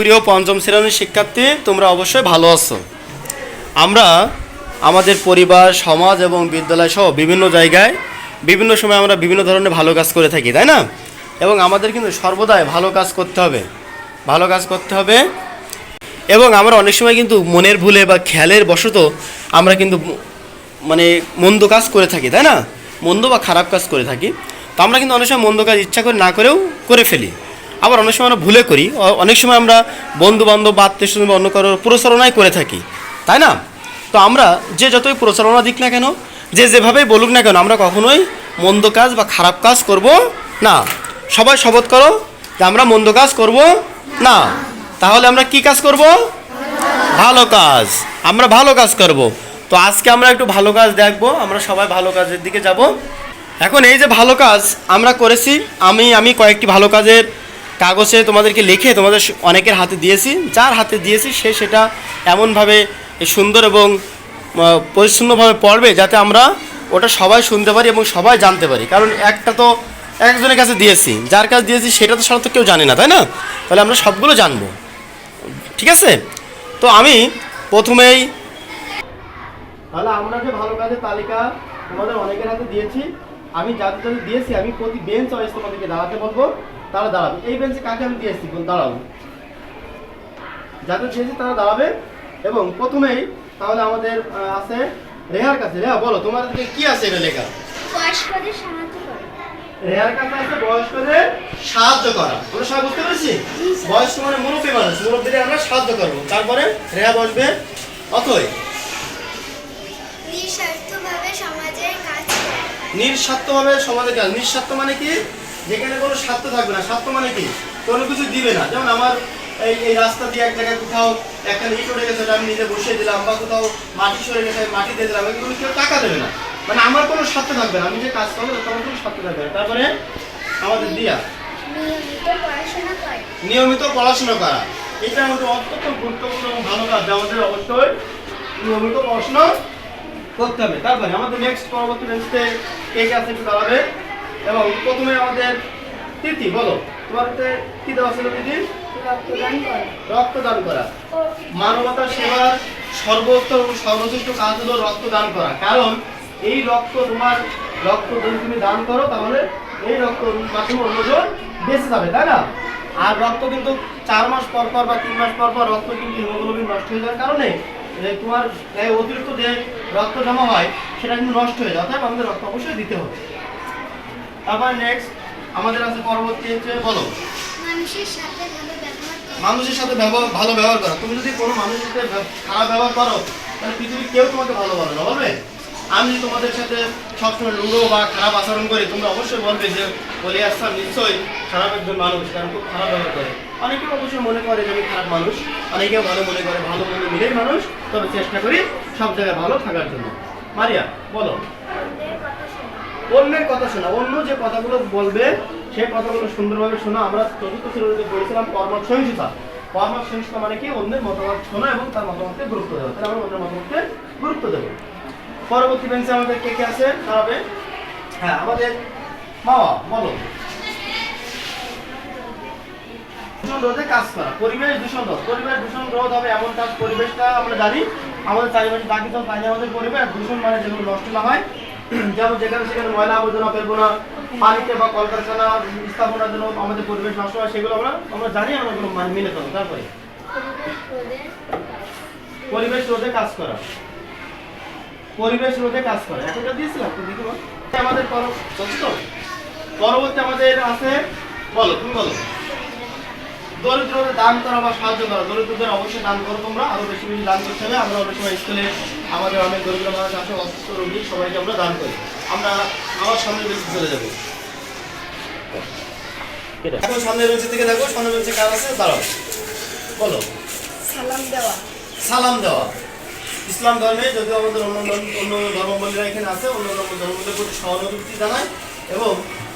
সুপ্রিয় পঞ্চম শ্রেণির শিক্ষার্থী, তোমরা অবশ্যই ভালো আছো। আমরা আমাদের পরিবার, সমাজ এবং বিদ্যালয় সহ বিভিন্ন জায়গায় বিভিন্ন সময় আমরা বিভিন্ন ধরনের ভালো কাজ করে থাকি, তাই না? এবং আমাদের কিন্তু সর্বদাই ভালো কাজ করতে হবে। ভালো কাজ করতে হবে। এবং আমরা অনেক সময় কিন্তু মনের ভুলে বা খেয়ালের বশত আমরা কিন্তু মানে মন্দ কাজ করে থাকি, তাই না? মন্দ বা খারাপ কাজ করে থাকি। তো আমরা কিন্তু অনেক সময় মন্দ কাজ ইচ্ছা করে না করেও করে ফেলি। আবার অনেক সময় আমরা ভুলে করি। অনেক সময় আমরা বন্ধু বান্ধব বা আত্মীয় স্বজন অন্য কারোর প্রচারণাই করে থাকি। তাই না? তো আমরা যে যতই প্রচারণা দিক না কেন, যে যেভাবেই বলুক না কেন, আমরা কখনোই মন্দ কাজ বা খারাপ কাজ করব না। সবাই শপথ করো যে আমরা মন্দ কাজ করব না। তাহলে আমরা কি কাজ করব? ভালো কাজ। আমরা ভালো কাজ করব। তো আজকে আমরা একটু ভালো কাজ দেখব, আমরা সবাই ভালো কাজের দিকে যাব। এখন এই যে ভালো কাজ আমরা করেছি, আমি আমি কয়েকটি ভালো কাজের কাগজে তোমাদেরকে লিখে তোমাদের অনেকের হাতে দিয়েছি। যার হাতে দিয়েছি সে সেটা এমনভাবে সুন্দর এবং পরিচ্ছন্নভাবে পড়বে যাতে আমরা ওটা সবাই শুনতে পারি এবং সবাই জানতে পারি। কারণ একটা তো একজনের কাছে দিয়েছি, যার কাছে দিয়েছি সেটা তো সাধারণত কেউ জানে না, তাই না? তাহলে আমরা সবগুলো জানব। ঠিক আছে? তো আমি প্রথমেই, তাহলে আমরা যে ভালো কাজের তালিকা তোমাদের অনেকের হাতে দিয়েছি, আমি যাদের দিয়েছি, আমি প্রতি বেঞ্চ ওয়াইজ তোমাদেরকে দাঁড়াতে বলব। তারা দাঁড়াবে। এই বেঞ্চে কাকে আমি দিয়েছি বল দাঁড়াবো যাদের দিয়েছি তারা দাঁড়াবে। এবং প্রথমেই তাহলে আমাদের আছে রেহার কাছে। রেহা বলো তোমার দিকে কি আছে এটা লেখা? বয়স্কদের সাহায্য করে। রেহার কাছে আছে বয়স্কদের সাহায্য করা। আমরা সবাই বুঝতে পেরেছি? বয়স্ক মানে মুরব্বী মানুষ মুরব্বীদের আমরা সাহায্য করব। তারপরে রেহা বসবে। অথই নিঃস্বার্থভাবে সমাজের কাজ নিঃস্বার্থভাবে সমাজের কাজ। নিঃস্বার্থ মানে কি? যেখানে কোনো স্বার্থ থাকবে না। স্বার্থ মানে কি? কোনো কিছু দিবে না। যেমন আমার এই এই রাস্তা দিয়ে এক জায়গায় কোথাও একটা ইট উঠে গেছে আমি নিজে বসিয়ে দিলাম বা কোথাও মাটি সরে গেছে মাটি দিয়ে দিলাম এগুলো কেউ টাকা দেবে না। মানে আমার কোনো স্বার্থ থাকবে না। আমি যে কাজ করব আমার কোনো স্বার্থ থাকবে না। তারপরে আমাদের দিয়া। নিয়মিত পড়াশোনা করে। এটা আমাদের অত্যন্ত গুরুত্বপূর্ণ এবং ভালো কাজ। আমাদের অবশ্যই নিয়মিত পড়াশোনা করতে হবে। তারপরে আমাদের নেক্সট পরবর্তী বেঞ্চতে কে কে আছে একটু দাঁড়াবে এবং প্রথমে আমাদের তিথি বলো। তোমার কি দেওয়া ছিল তিথি? রক্তদান করে। মানবতার সেবার সর্বোত্তম এবং সর্বশ্রেষ্ঠ কাজ হলো রক্তদান করা। কারণ এই রক্ত তোমার রক্ত যদি তুমি দান করো তাহলে এই রক্ত মাধ্যমে অন্যজন বেঁচে যাবে তাই না? আর রক্ত কিন্তু চার মাস পর পর বা তিন মাস পর পর রক্ত কিন্তু হিমোগ্লোবিন নষ্ট হয়ে যাওয়ার কারণে তোমার অতিরিক্ত যে রক্ত জমা হয় সেটা কিন্তু নষ্ট হয়ে যায় অর্থাৎ আমাদের রক্ত অবশ্যই দিতে হবে। তারপর নেক্সট আমাদের আছে পরবর্তী হচ্ছে বলো। মানুষের সাথে ভালো ব্যবহার করে। মানুষের সাথে ভালো ব্যবহার করা। তুমি যদি কোনো মানুষের সাথে খারাপ ব্যবহার করো তাহলে পৃথিবীর কেউ তোমাকে ভালো বলে না বলবে? আমি যদি তোমাদের সাথে সবসময় লুড়ো বা খারাপ আচরণ করি তোমরা অবশ্যই বলবে যে বলে আসলাম নিশ্চয়ই খারাপ একজন মানুষ কারণ খুব খারাপ ব্যবহার করে। অনেকে অবশ্যই মনে করে যে আমি খারাপ মানুষ। অনেকেও ভালো মনে করে ভালো মনে মিলেই মানুষ। তবে চেষ্টা করি সব জায়গায় ভালো থাকার জন্য। মারিয়া বলো। অন্যের কথা শোনা, অন্য যে কথাগুলো বলবে, সেই কথাগুলো সুন্দরভাবে শোনা। আমরা চতুর্থ শ্রেণীতে পড়েছিলাম কর্ম সহিংসতা কর্ম সহিংসতা মানে কি? অন্যের মতামত শোনা এবং তার মতামতকে গুরুত্ব দেওয়া। তাহলে আমরা অন্যের মতামতকে গুরুত্ব দেবো। পরবর্তী বেঞ্চে আমাদের কে কে আছে? দাঁড়াবে হ্যাঁ আমাদের মাওয়া, বলো। দূষণ রোধে কাজ করা, পরিবেশ দূষণ রোধ। পরিবেশ দূষণ রোধ হবে এমন কাজ, পরিবেশটা আমরা জানি। আমাদের চারিপাশে বাকি সব তাই আমাদের পরিবেশ দূষণ মানে যেগুলো নষ্ট না হয় যেমন যেখানে সেখানে ময়লা আবর্জনা ফেলব না পানিতে বা কলকারখানা স্থাপনার জন্য আমাদের পরিবেশ নষ্ট হয়, সেগুলো আমরা আমরা জানি আমরা ওগুলো মানে মেনে চলবো তারপরে? পরিবেশ রোধে কাজ করা। পরিবেশ রোধে কাজ করা। এতটা দিয়েছিলাম তো দেখি। আমাদের? পরবর্তী আমাদের আছে বলো, তুমি বলো। দরিদ্রদের দান করা বা সাহায্য করা। দরিদ্রদের অবশ্যই দান করো তোমরা। আরও বেশি বেশি দান করতে হবে। আমরা অনেক সময় স্কুলে আমাদের অনেক দরিদ্র মানুষ আছে অসুস্থ রোগী সবাইকে আমরা দান করি। আমরা আমার সামনে বেশি চলে যাব। এখন সামনে বেঞ্চে থেকে দেখো সামনে বেঞ্চে কাজ আছে? দাঁড়াও। বলো। সালাম দেওয়া। সালাম দেওয়া। ইসলাম ধর্মে যদিও আমাদের অন্য ধর্ম- অন্য ধর্মাবলীরা এখানে আছে অন্য ধর্ম ধর্মদের প্রতি সহানুভূতি জানায় এবং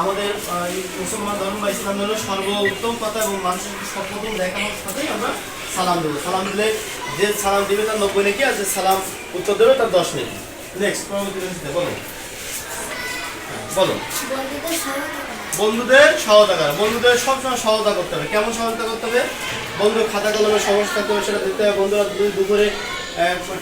আমাদের মুসলমান ধর্ম বা ইসলাম ধর্মের সর্বোত্তম কথা এবং মানুষের সর্বপ্রথম দেখানোর সাথেই আমরা সালাম দেবো। সালাম দিলে যে সালাম দিবে তার নব্বই নাকি আর যে সালাম উত্তর দেবে তার দশ নাকি। নেক্সট পরবর্তী বলো। বলো। বন্ধুদের সহায়তা করা। বন্ধুদের সবসময় সহায়তা করতে হবে। কেমন সহায়তা করতে হবে? বন্ধুর খাতা কলমের সমস্যা থাকতে হবে সেটা দিতে হবে। বন্ধুরা দুপুরে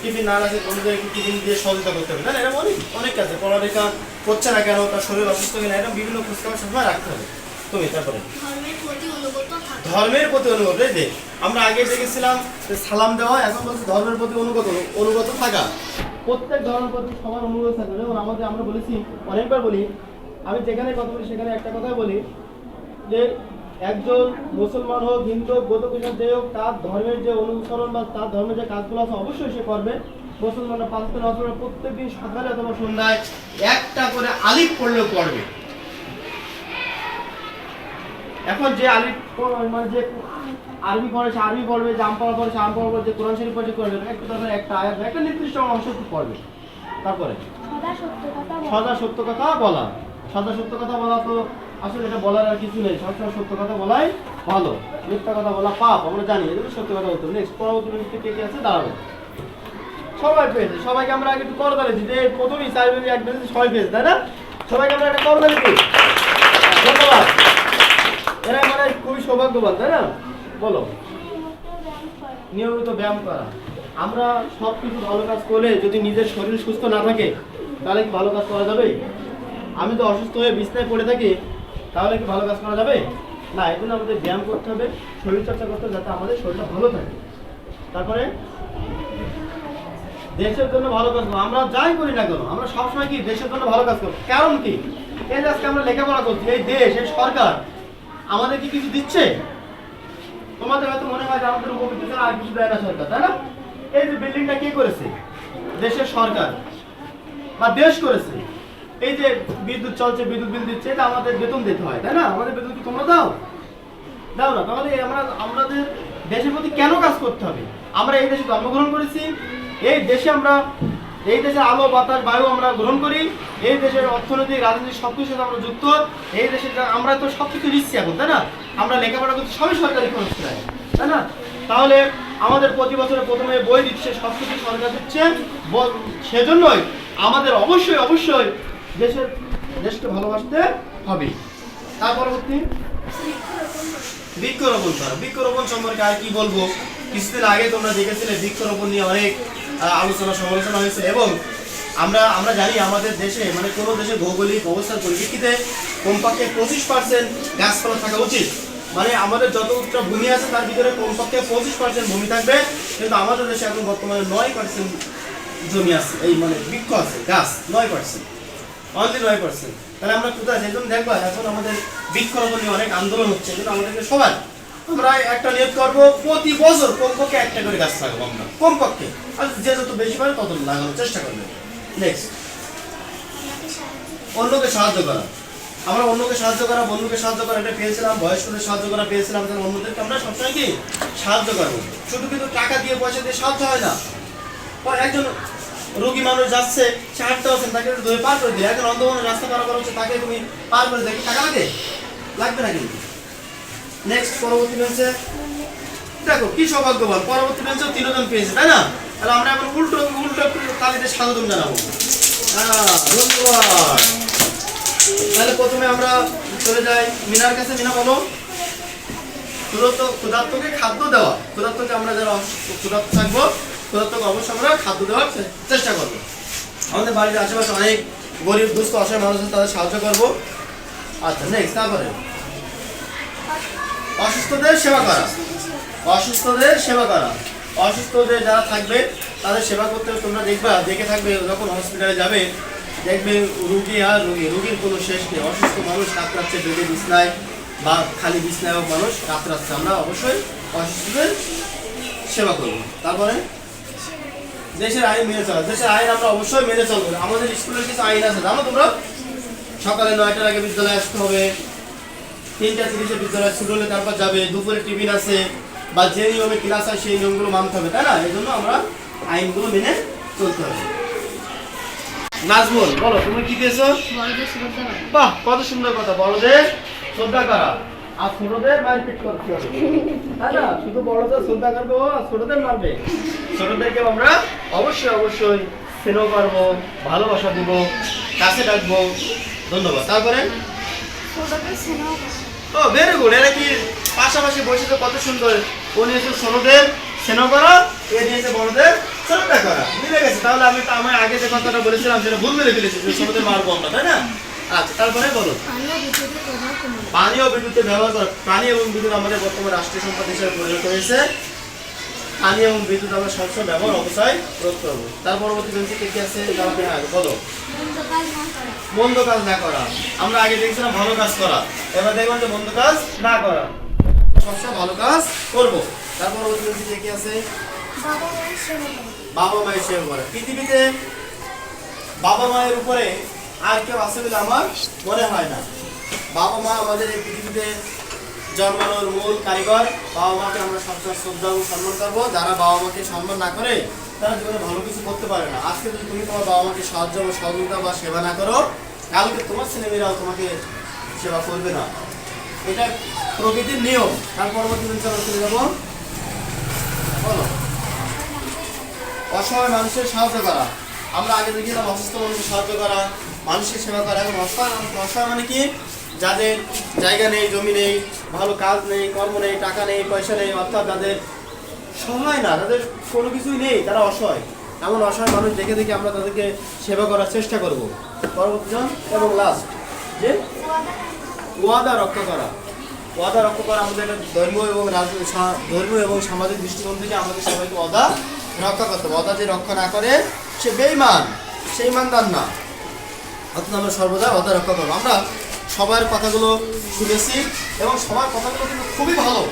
টিফিন না আছে বন্ধুদের একটু টিফিন দিয়ে সহযোগিতা করতে হবে। না এরকম অনেক অনেক আছে। পড়ালেখা করছে না কেন তার শরীর অসুস্থ কিনা এরকম বিভিন্ন খোঁজখবর সবসময় রাখতে হবে। তুমি তারপরে? ধর্মের প্রতি অনুগত ধর্মের প্রতি অনুগত এই যে আমরা আগে দেখেছিলাম যে সালাম দেওয়া এখন বলছে ধর্মের প্রতি অনুগত অনুগত থাকা। প্রত্যেক ধর্মের প্রতি সবার অনুগত থাকবে যেমন আমাদের আমরা বলেছি অনেকবার বলি আমি যেখানে কথা বলি সেখানে একটা কথাই বলি যে একজন মুসলমান হোক হিন্দু হোক বৌদ্ধ খ্রিস্টান যে হোক তার ধর্মের যে অনুসরণ বা তার ধর্মের যে কাজগুলো আছে অবশ্যই সে করবে। মুসলমানরা পাঁচ দিন অথবা প্রত্যেক দিন সকালে অথবা সন্ধ্যায় একটা করে আলিফ পড়লেও পড়বে। এখন যে আলি মানে যে আরবি পড়ে সে আরবি পড়বে জাম পড়া পড়ে সে আম পড়া যে কোরআন শরীফ পড়ে কোরআন একটু তারপরে একটা আয়াত একটা নির্দিষ্ট অংশ পড়বে। তারপরে সদা সত্য কথা বলা। সদা সত্য কথা বলা তো আসলে এটা বলার আর কিছু নেই। সবসময় সত্য কথা বলাই ভালো। মিথ্যা কথা বলা পাপ, আমরা জানি এজন্য সত্য কথা বলতে নেক্সট পরবর্তী মিনিটে কে কে আছে? দাঁড়াবে সবাই পেয়েছে। সবাইকে আমরা আগে একটু করতালি দিই যে প্রথমেই চার বেজে এক বেজে সবাই পেয়েছে, তাই না? সবাইকে আমরা একটা করতালি দিই। ধন্যবাদ। এরা মানে খুবই সৌভাগ্যবান, তাই না? বলো। নিয়মিত ব্যায়াম করা। আমরা সব কিছু ভালো কাজ করলে যদি নিজের শরীর সুস্থ না থাকে, তাহলে কি ভালো কাজ করা যাবে? আমি তো অসুস্থ হয়ে বিছনায় পড়ে থাকি। তাহলে কি ভালো কাজ করা যাবে? না এই আমাদের ব্যায়াম করতে হবে শরীর চর্চা করতে হবে, যাতে আমাদের শরীরটা ভালো থাকে। তারপরে, দেশের জন্য ভালো কাজ করব আমরা যাই করি না কেন, আমরা সবসময় কি দেশের জন্য ভালো কাজ করব? কারণ কি? এই যে আজকে আমরা লেখাপড়া করছি, এই দেশ, এই সরকার, আমাদের কি কিছু দিচ্ছে? তোমাদের হয়তো মনে হয় যে আমাদের উপকৃত আর কিছু দেয় না সরকার, তাই না? এই যে বিল্ডিংটা কে করেছে? দেশের সরকার বা দেশ করেছে। এই যে বিদ্যুৎ চলছে, বিদ্যুৎ বিল দিচ্ছে, এটা আমাদের বেতন দিতে হয়, তাই না? আমাদের বেতন কি তোমরা দাও? দাও না, তাহলে আমরা, আমাদের দেশের প্রতি কেন কাজ করতে হবে? আমরা এই দেশে জন্মগ্রহণ করেছি, এই দেশে আমরা, এই দেশের আলো, বাতাস, বায়ু আমরা গ্রহণ করি, এই দেশের অর্থনৈতিক, রাজনৈতিক সব কিছুর সাথে আমরা যুক্ত, এই দেশে আমরা তো সব কিছু নিচ্ছি এখন, তাই না? আমরা লেখাপড়া করছি, সবই সরকারি খরচ প্রায়, তাই না? তাহলে আমাদের প্রতি বছরে প্রথমে বই দিচ্ছে সব কিছু সরকার দিচ্ছে সেজন্যই আমাদের অবশ্যই অবশ্যই দেশের দেশকে ভালোবাসতে হবে। তার পরবর্তী বৃক্ষরোপণ করা। বৃক্ষরোপণ সম্পর্কে আর কি বলব? কিছুদিন আগে তোমরা দেখেছিলে বৃক্ষরোপণ নিয়ে অনেক আলোচনা, সমালোচনা হয়েছে এবং আমরা আমরা জানি আমাদের দেশে মানে কোনো দেশে ভৌগোলিক অবস্থার পরিপ্রেক্ষিতে কমপক্ষে পঁচিশ পার্সেন্ট গাছপালা থাকা উচিত। মানে আমাদের যত উচ্চ ভূমি আছে তার ভিতরে কমপক্ষে পঁচিশ পার্সেন্ট ভূমি থাকবে, কিন্তু আমাদের দেশে এখন বর্তমানে নয় পার্সেন্ট জমি আছে, এই মানে বৃক্ষ আছে, গাছ, নয় পার্সেন্ট অনলি নয় পার্সেন্ট তাহলে আমরা কোথায় সেই জন্য দেখবা, এখন আমাদের বৃক্ষরোপণ নিয়ে অনেক আন্দোলন হচ্ছে জন্য আমাদেরকে সবাই, আমরা একটা নিয়োগ করব, প্রতি বছর কমপক্ষে একটা করে গাছ লাগাবো আমরা, কমপক্ষে। আর যে যত বেশি পারে তত লাগানোর চেষ্টা করবে। নেক্সট অন্যকে সাহায্য করা। আমরা অন্যকে সাহায্য করা, বন্ধুকে সাহায্য করা, এটা পেয়েছিলাম, বয়স্কদের সাহায্য করা পেয়েছিলাম, তাহলে অন্যদেরকে আমরা সবসময় কি? সাহায্য করব। শুধু কিন্তু টাকা দিয়ে, পয়সা দিয়ে সাহায্য হয় না। একজন রোগী মানুষ যাচ্ছে সে হাঁটতে তাকে ধরে পার করে দিলে একজন অন্ধ রাস্তা পার করা হচ্ছে, তাকে তুমি পার করে দেখি টাকা লাগে? লাগবে না কিন্তু নেক্সট পরবর্তী বেঞ্চে দেখো, কি সৌভাগ্যবান। পরবর্তী বেঞ্চেও তিনজন পেয়েছে, তাই না? তাহলে আমরা এখন উল্টো উল্টো তালিতে স্বাগতম জানাব। হ্যাঁ তাহলে প্রথমে আমরা চলে যাই মিনার কাছে। মিনা, বলো। ক্ষুধার্ত, ক্ষুধার্তকে খাদ্য দেওয়া। ক্ষুধার্তকে আমরা যারা ক্ষুধার্ত থাকব, ক্ষুধার্তকে অবশ্যই আমরা খাদ্য দেওয়ার চেষ্টা করব। আমাদের বাড়ির আশেপাশে অনেক গরিব, দুস্থ, অসহায় মানুষ তাদের সাহায্য করব। আচ্ছা নেক্সট তারপরে। অসুস্থদের সেবা করা। অসুস্থদের সেবা করা। অসুস্থদের যারা থাকবে, তাদের সেবা করতে তোমরা দেখবা, দেখে থাকবে যখন হসপিটালে যাবে, দেখবে রুগী আর রুগী। রুগীর কোনো শেষ নেই। অসুস্থ মানুষ কাতরাচ্ছে বেডে বিছনায় বা খালি বিছনায় মানুষ কাতরাচ্ছে আমরা অবশ্যই অসুস্থদের সেবা করব। তারপরে? দেশের আইন মেনে চলা দেশের আইন আমরা অবশ্যই মেনে চলবো। আমাদের স্কুলের কিছু আইন আছে জানো তোমরা? সকালে নয়টার আগে বিদ্যালয়ে আসতে হবে তিনটা তিরিশে বিদ্যালয় শুরু হলে তারপর যাবে দুপুরে টিফিন আছে বা যে নিয়মে ক্লাস হয় সেই নিয়মগুলো মানতে হবে তাই না? এই জন্য আমরা আইনগুলো মেনে চলতে হবে। নাজমুল বলো তুমি কি করা বাহ কত সুন্দর কথা বড়দের শ্রদ্ধা করা? আর ছোটদের মারপিট করতে হবে। তাই না? শুধু বড়দের শ্রদ্ধা করব আর ছোটদের মারবে। ছোটদেরকে আমরা অবশ্যই অবশ্যই স্নেহ করব ভালোবাসা দিব কাছে ডাকবো। ধন্যবাদ। তারপরে? ও ভেরি গুড এরা কি পাশাপাশি বসে তো কত সুন্দর। ও নিয়েছে ছোটদের স্নেহ করা এ নিয়েছে বড়দের শ্রদ্ধা করা। মিলে গেছে। তাহলে আমি তো আমি আগে যে কথাটা বলেছিলাম সেটা ভুল মেরে ফেলেছি যে ছোটদের মারবো আমরা তাই না? আচ্ছা তারপরে বলো। পানি ও বিদ্যুতের ব্যবহার করা। পানি এবং বিদ্যুৎ আমাদের বর্তমান রাষ্ট্রীয় সম্পদ হিসেবে পরিণত হয়েছে। পানি এবং বিদ্যুৎ আমরা সবসময় ব্যবহার অবস্থায় রোধ করব। তার পরবর্তী বলছি কে কি আছে হ্যাঁ বলো। মন্দ কাজ না করা। আমরা আগে দেখছিলাম ভালো কাজ করা। এবার দেখলাম যে মন্দ কাজ না করা। সবসময় ভালো কাজ করব। তার পরবর্তী বলছি কে কি আছে বাবা মায়ের সেবা করা। পৃথিবীতে বাবা মায়ের উপরে আর কেউ আছে বলে আমার মনে হয় না। বাবা মা আমাদের এই পৃথিবীতে জন্মানোর মূল কারিগর। বাবা মাকে আমরা সবসময় শ্রদ্ধা এবং সম্মান করব। যারা বাবা মাকে সম্মান না করে, তারা জীবনে ভালো কিছু করতে পারে না। আজকে যদি তুমি তোমার বাবা মাকে সাহায্য বা সহযোগিতা বা সেবা না করো, কালকে তোমার ছেলেমেয়েরাও তোমাকে সেবা করবে না। এটা প্রকৃতির নিয়ম। তার পরবর্তী দিন চলো চলে যাব। বলো। অসহায় মানুষের সাহায্য করা। আমরা আগে দেখছিলাম অসুস্থ মানুষের সাহায্য করা। মানুষের সেবা করা এবং অসহায় মানুষ অসহায় মানে কি? যাদের জায়গা নেই, জমি নেই, ভালো কাজ নেই, কর্ম নেই, টাকা নেই, পয়সা নেই, অর্থাৎ যাদের সহায় না তাদের কোনো কিছুই নেই, তারা অসহায়। এমন অসহায় মানুষ দেখে দেখে আমরা তাদেরকে সেবা করার চেষ্টা করব। পরবর্তী জন এবং লাস্ট যে ওয়াদা রক্ষা করা। ওয়াদা রক্ষা করা আমাদের একটা ধর্ম এবং ধর্মীয় এবং সামাজিক দৃষ্টিকোণ থেকে আমাদের সবাইকে ওয়াদা রক্ষা করতে হবে। ওয়াদা যে রক্ষা না করে, সে বেইমান সে ইমানদার না। অর্থাৎ আমরা সর্বদা ওয়াদা রক্ষা করব আমরা সবার কথাগুলো শুনেছি এবং সবার কথাগুলো কিন্তু খুবই ভালো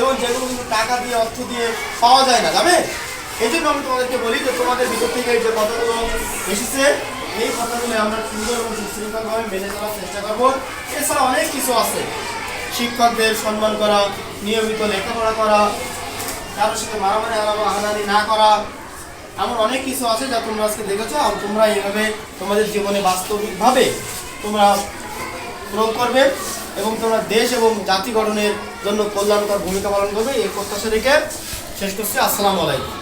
এবং যেগুলো কিন্তু টাকা দিয়ে, অর্থ দিয়ে পাওয়া যায় না যাবে এই জন্য আমি তোমাদেরকে বলি যে তোমাদের ভিতর থেকে যে কথাগুলো এসেছে, এই কথাগুলো আমরা সুন্দর এবং সুশৃঙ্খলভাবে মেনে চলার চেষ্টা করব। এছাড়া অনেক কিছু আছে। শিক্ষকদের সম্মান করা, নিয়মিত লেখাপড়া করা, কারোর সাথে মারামারি আলাদা হানাহানি না করা এমন অনেক কিছু আছে যা তোমরা আজকে দেখেছ আর তোমরা এইভাবে তোমাদের জীবনে বাস্তবিকভাবে তোমরা প্রয়োগ করবে এবং তোমরা দেশ এবং জাতি গঠনের জন্য কল্যাণকর ভূমিকা পালন করবে। এই প্রত্যাশা রেখে শেষ করছি। আসসালামু আলাইকুম।